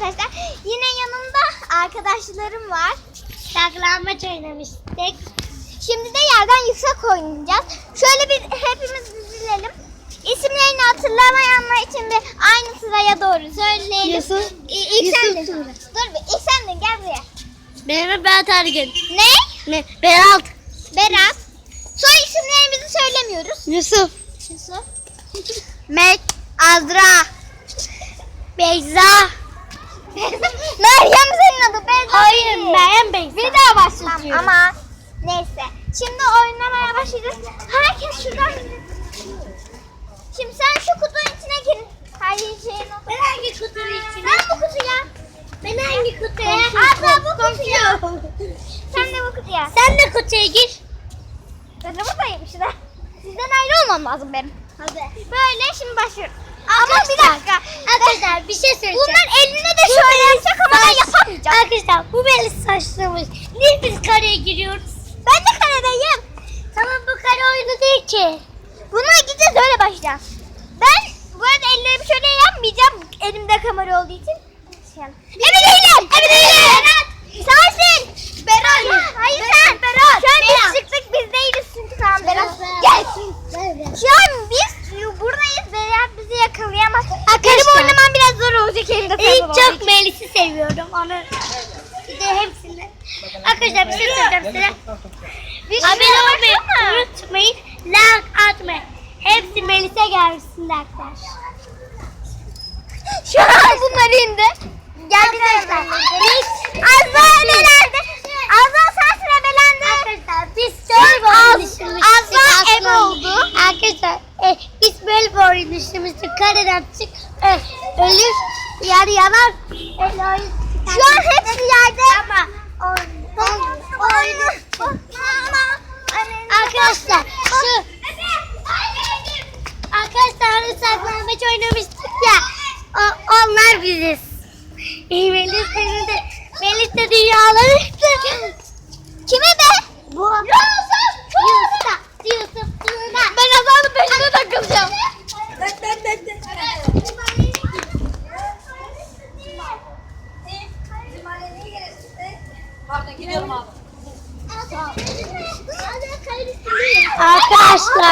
arkadaşlar. Yine yanımda arkadaşlarım var. Saklambaç oynamıştık. Şimdi de yerden yüksek oynayacağız. Şöyle bir hepimiz dizilelim. İsimlerini hatırlamayanlar için bir aynı sıraya doğru söyleyelim. Yusuf. İlk sen de. Yusuf Tuğra. Dur bir ilk sen de gel buraya. Benim Berat Ergin. Ne? Ne? Berat. Berat. Soy isimlerimizi söylemiyoruz. Yusuf. Yusuf. Mek. Azra. Beyza. Meryem senin adı Beyza. Hayır. Meryem Beyza. Bir daha başlatıyorum. Ama neyse. Şimdi oynamaya başlayacağız. Herkes şuradan Şimdi sen şu kutunun içine gir. Her şeyin. Ben hangi kutunun içine? Sen bu kutuya. Ben hangi kutuya? Abla bu kutuya. Sen de bu kutuya. Sen de kutuya gir. Ben de buradayım işte. Sizden ayrı olmam lazım benim. Hadi. Böyle şimdi başlıyorum. Ama bir dakika. Arkadaşlar bir şey söyleyeceğim. Bunlar eline de şöyle yapacak ama ben yapamayacağım. Arkadaşlar bu benim saçlarımız. Niye biz kareye giriyoruz? Ben de karedeyim. Tamam bu kare oyunu değil ki. Buna gideceğiz öyle başlayacağız. Ben bu arada ellerimi şöyle yapmayacağım. Elimde kamera olduğu için. Ebe değilim. Ebe değilim. Sensin. Berat. Hayır sen. Berat. Şu an biz çıktık biz değiliz çünkü tamam Berat. Gel. Şu an biz buradayız. Berat bizi yakalayamaz. Benim oynamam biraz zor olacak İlk telefon çok. Melis'i seviyorum. Onu bir de hepsini. Arkadaşlar bir şey söyleyeceğim size. Bir Abone şuraya olmayı unutmayın. Like atmayın. Hepsi Melis'e gelsin arkadaşlar. Şu an bunlar indi.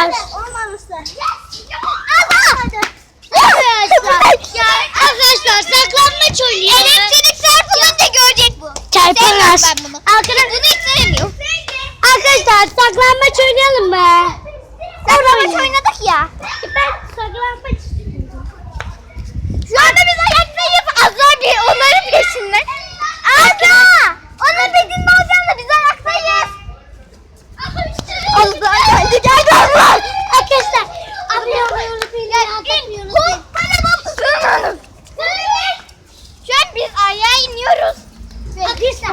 Arkadaşlar.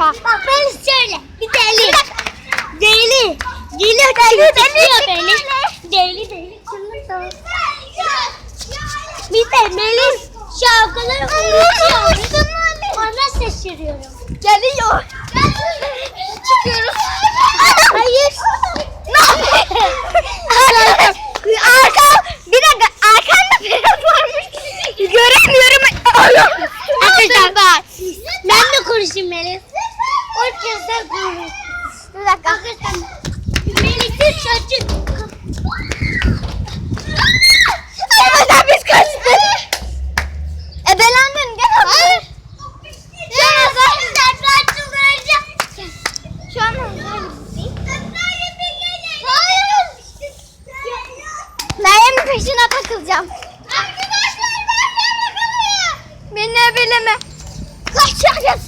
Arkadaşlar bak ben şöyle bir deli. Deli. Deli Deli, deli deli, beni. Deli deli. Bir de Melis şarkıları unutuyor. Ona şaşırıyorum. Geliyor. Çıkıyoruz. Hayır. Arka, bir dakika arkanda Ferhat varmış. Göremiyorum. Arkadaşlar ben de konuşayım Melis. Konuş. Bir dakika. Arkadaşlar Melis'in saçı. Efendim biz kaçtık. Ebelendin gel Hayır. Şu an Azra. Şu an. Meryem'in peşine takılacağım. Arkadaşlar ben de bakalım. Beni bileme. Kaçacağız.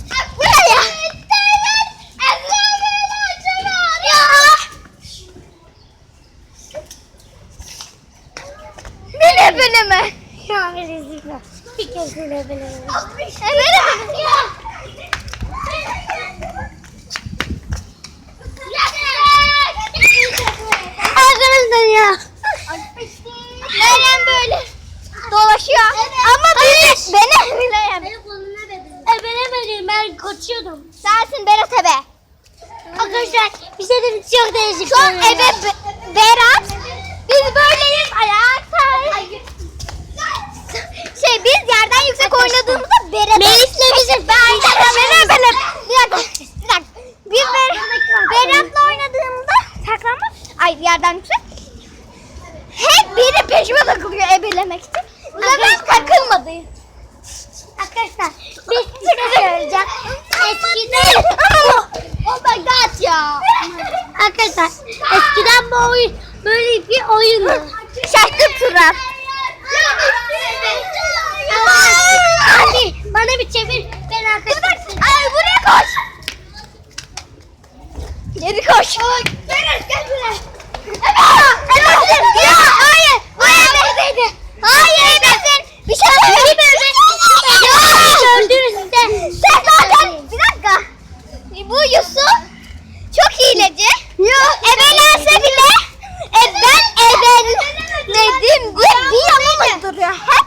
Beni bileme. Ya Melis'in bir kez bile bilemedim. Arkadaşlar ya. Meryem böyle dolaşıyor. Ama beni, beni Meryem. Ebelemedim ben kaçıyordum. Sensin Berat Ebe. Arkadaşlar bir şey dedim çok değişik. Şu an. Ebe Be- Berat. Biz böyleyiz ayağa şey biz yerden yüksek oynadığımızda Berat. Melis'le bizim. Ben bir dakika Bir dakika. Bir dakika. Biz Berat, Berat'la oynadığımızda saklanmış. Ay yerden yüksek. Hep biri peşime takılıyor ebelemek için. Bu ben takılmadı. Arkadaşlar biz çıkacağız. Şey eskiden Oh my god ya. Arkadaşlar eskiden bu oyun böyle bir oyundu mu? Şaşkın Turan. Anne bana bir çevir. Ben arkadaşım. Ay buraya koş. Geri koş. Berat gel buraya. Evet. Ya hayır. Hayır. Hayır Ebe'sin. Bir şey söyleyeyim mi? Sen zaten bir dakika. Bu Yusuf çok hileci. Yok. Ebelense bile e, ben ebeledim diye bir yanıma duruyor hep.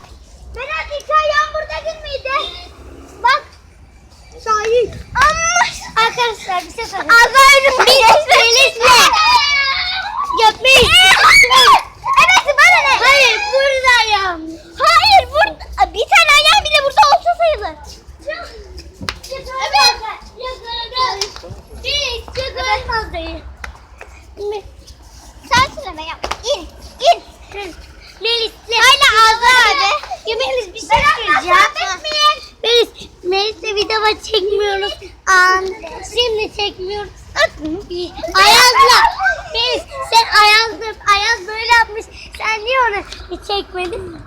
Berat hikaye yağmurda gün müydü? Bak. Şahit. Ama Arkadaşlar bir şey söyleyeyim. Azrail'in bir Melis'le. Gökmeyiz. Evet bana ne? Hayır buradayım. Hayır burada bir tane ayağım bile burada olsa sayılır. Sen söyleme yap. İn. İn. Melis'le. Hala Azra abi. Ya Söyleyeceğim. Melis, Melis'le video çekmiyoruz. An, şimdi çekmiyoruz. Ayaz'la. Melis sen Ayaz'la, Ayaz böyle yapmış. Sen niye onu çekmedin?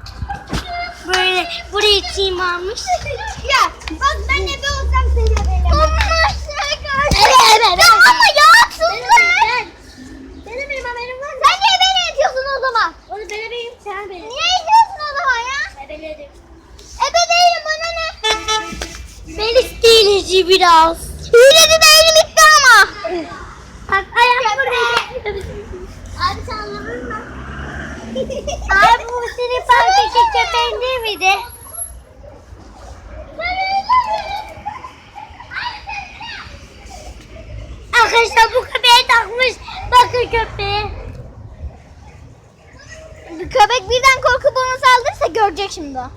Böyle buraya çiğim almış. Ya bak ben ebe olsam seni ebelemem. Olmaz. Evet, evet, evet. Ya ama ya haksızlık. Benim benim haberim var. Sen niye beni etiyorsun o zaman? Onu ben ebeyim, sen benim. Niye etiyorsun o zaman ya? Ebeledim. Ebe değilim bana ne? Melis hileci biraz. Hileci değilim itti ama. Bak ayak buradaydı. Abi sen anladın mı? Abi bu senin parktaki köpeğin değil miydi? Arkadaşlar bu köpeğe takmış. Bakın köpeğe. Köpek birden korkup onu saldırırsa görecek şimdi o.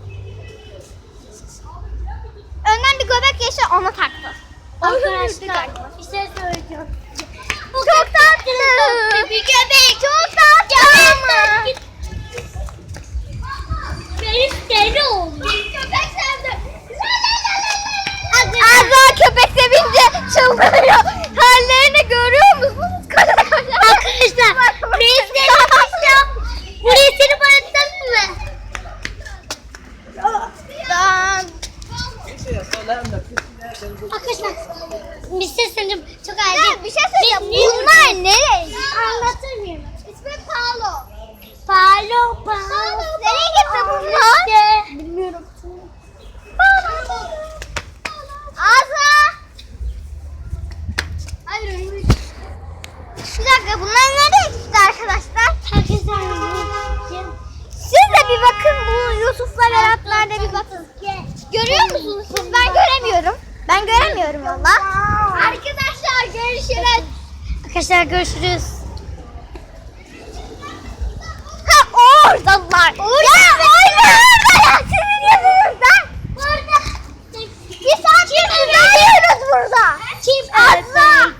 Önden bir köpek geçti ona taktı. Arkadaşlar bir şey söyleyeceğim. Bu çok tatlı. Bir köpek çok tatlı ama. Benim deli olmuş. Köpek sevdi. Azra köpek sevince çıldırıyor. Hallerini görüyor musunuz? Koca koca. Arkadaşlar Melis deli olmuş Burayı seni bayatladın mı? Ben... Arkadaşlar bir şey söyleyeceğim. Çok acil. bir şey söyleyeceğim. Bunlar nereye? Anlatır mıyım? İsmi Paolo. Palo palo. Nereye gitti bunlar? Bilmiyorum. Azra. Hayır öyle Bir dakika bunlar nereye gitti arkadaşlar? Arkadaşlar Siz de bir bakın bu Yusuf'la Berat'larda bir bakın. Görüyor musunuz siz? Ben göremiyorum. Ben göremiyorum valla. Arkadaşlar görüşürüz. Ha oradalar. Ya orada ya sizin yüzünüzden. Burada. Bir saattir arıyoruz burada. Kim Azra.